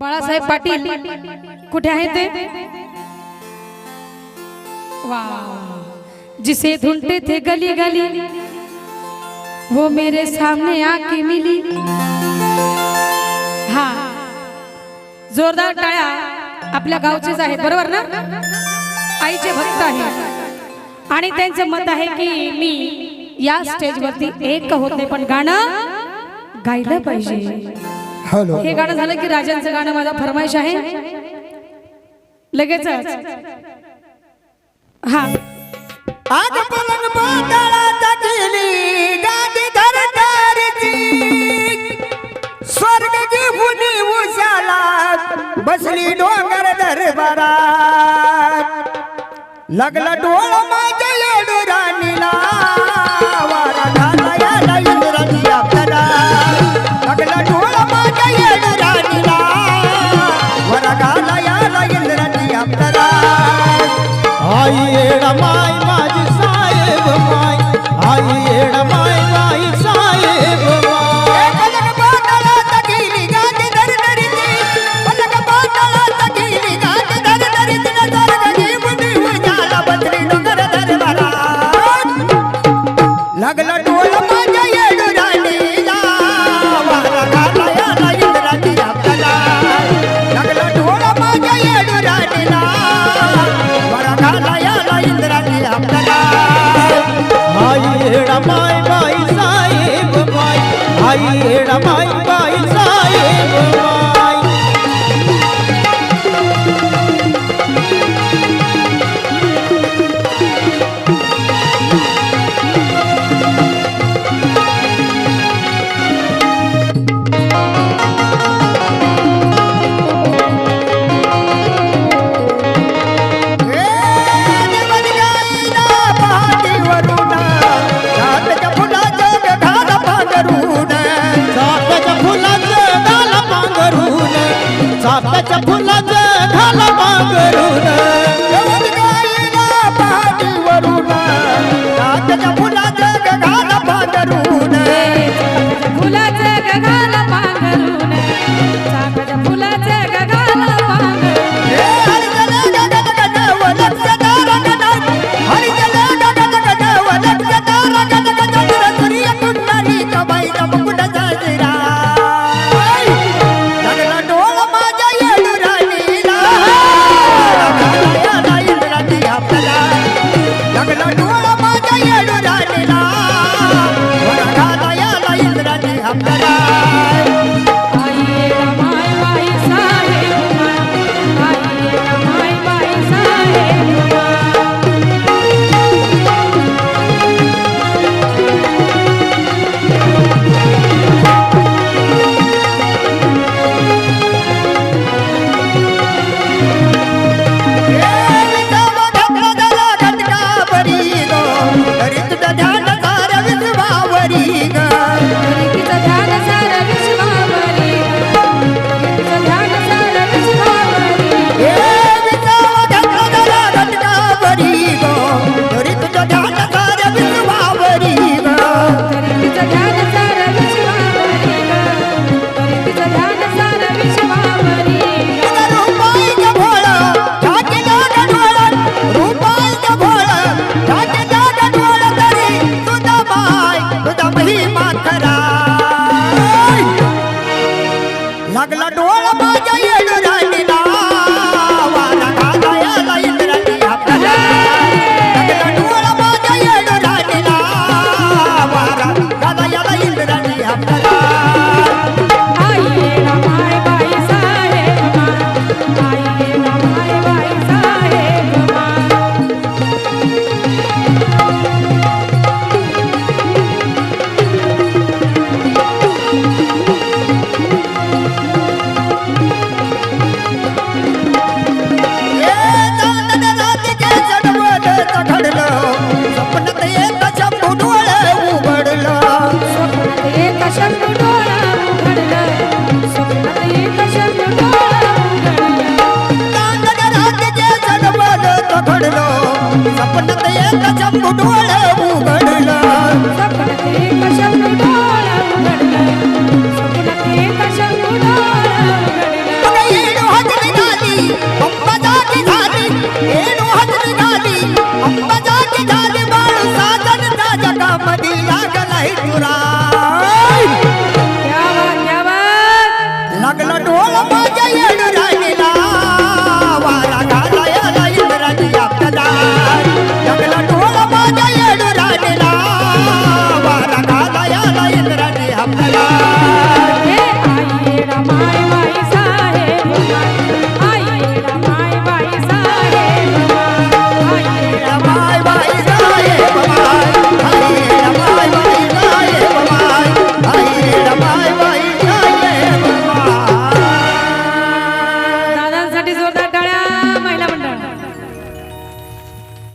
बाळासाहेब पाटील. कुठे आहे ते? वा. जिसे ढूंढते थे गली गली वो मेरे सामने आके मिली. हा. जोरदार टाळ्या आपल्या गावचेच आहेत बरोबर ना? आईचे भक्त आहे आणि त्यांचं मत आहे की मी या स्टेजवरती एक होते पण गाणं गायलं पाहिजे. हॅलो. हे गाणं झालं की राजांचं गाणं माझा फरमाईश आहे. लगेच हा. बसली डोंगर दरबारात. लागला डोळ माझ्या येडू राणीला. da mão. ಬೇಡ ಮಾಯ Sagar कशातून डोळ उघडला. येणू हजरी झाली अंबाजाची झाली. येणू हजरी झाली अंबाजाची झाली. बाळ साधन त्या जगामध्ये लागलाय तुरा